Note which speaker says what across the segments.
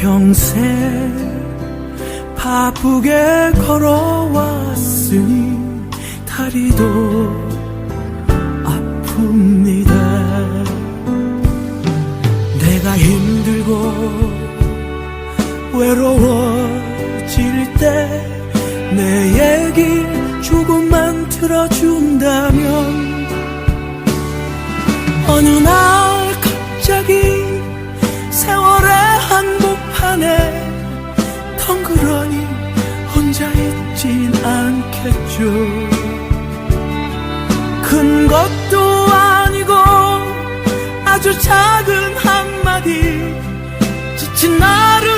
Speaker 1: 평생 바쁘게 걸어왔으니 다리도 아픕니다. 내가 힘들고 외로워질 때 내 얘기 조금만 들어준다면 어느 날 않겠죠 큰 것도 아니고 아주 작은 한마디. 지친 나를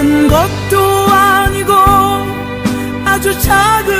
Speaker 1: 큰 것도 아니고 아주 작은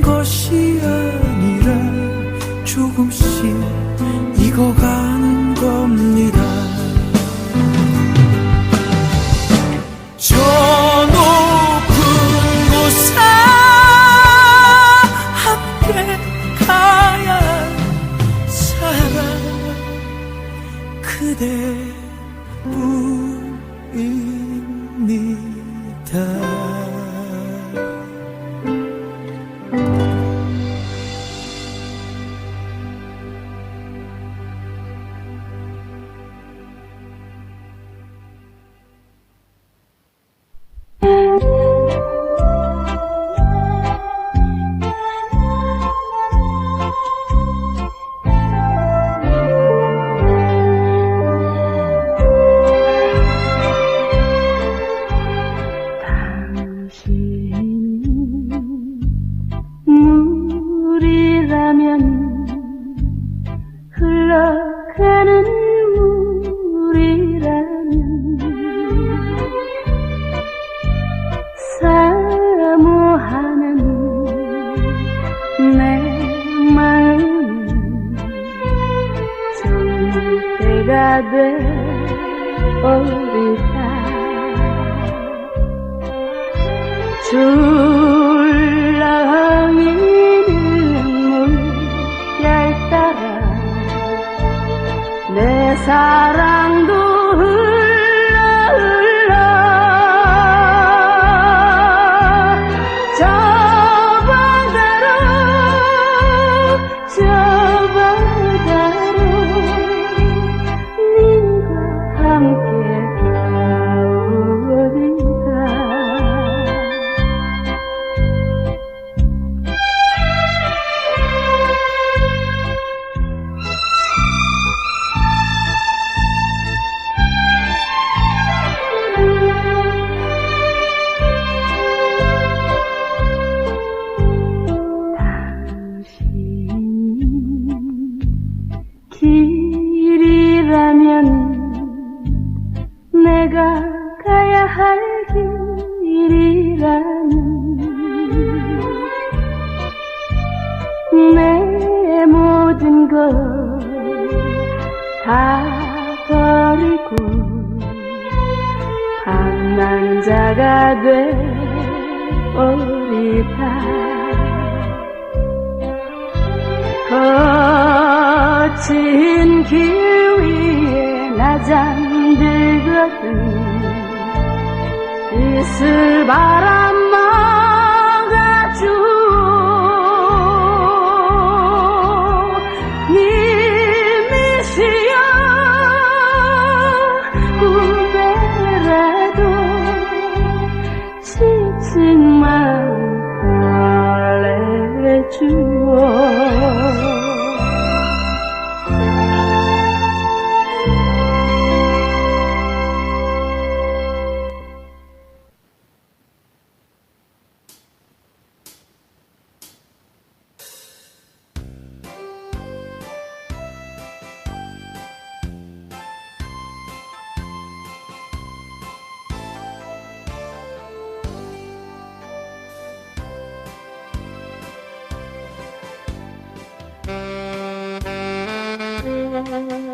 Speaker 2: 되어리다 줄렁이는 물결 따라 내 사랑 내가 가야 할 길이라면 내 모든 걸다 버리고 방랑자가 되어리다. 거친 길 위에 나잠 들거든 이슬 바람
Speaker 3: Mm-hmm.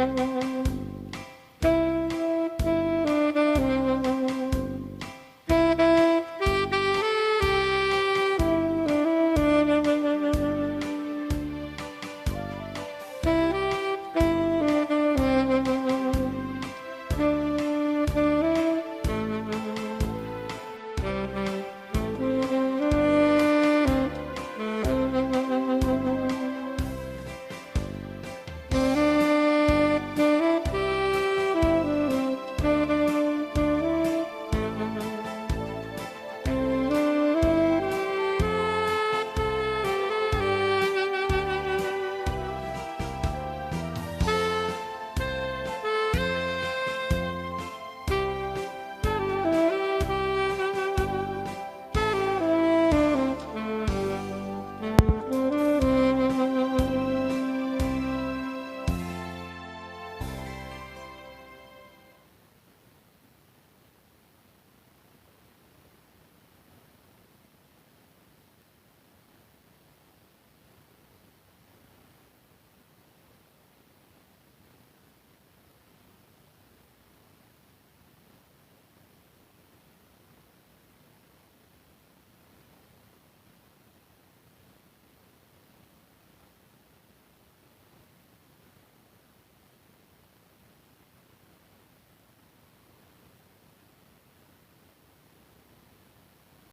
Speaker 3: Mm-hmm.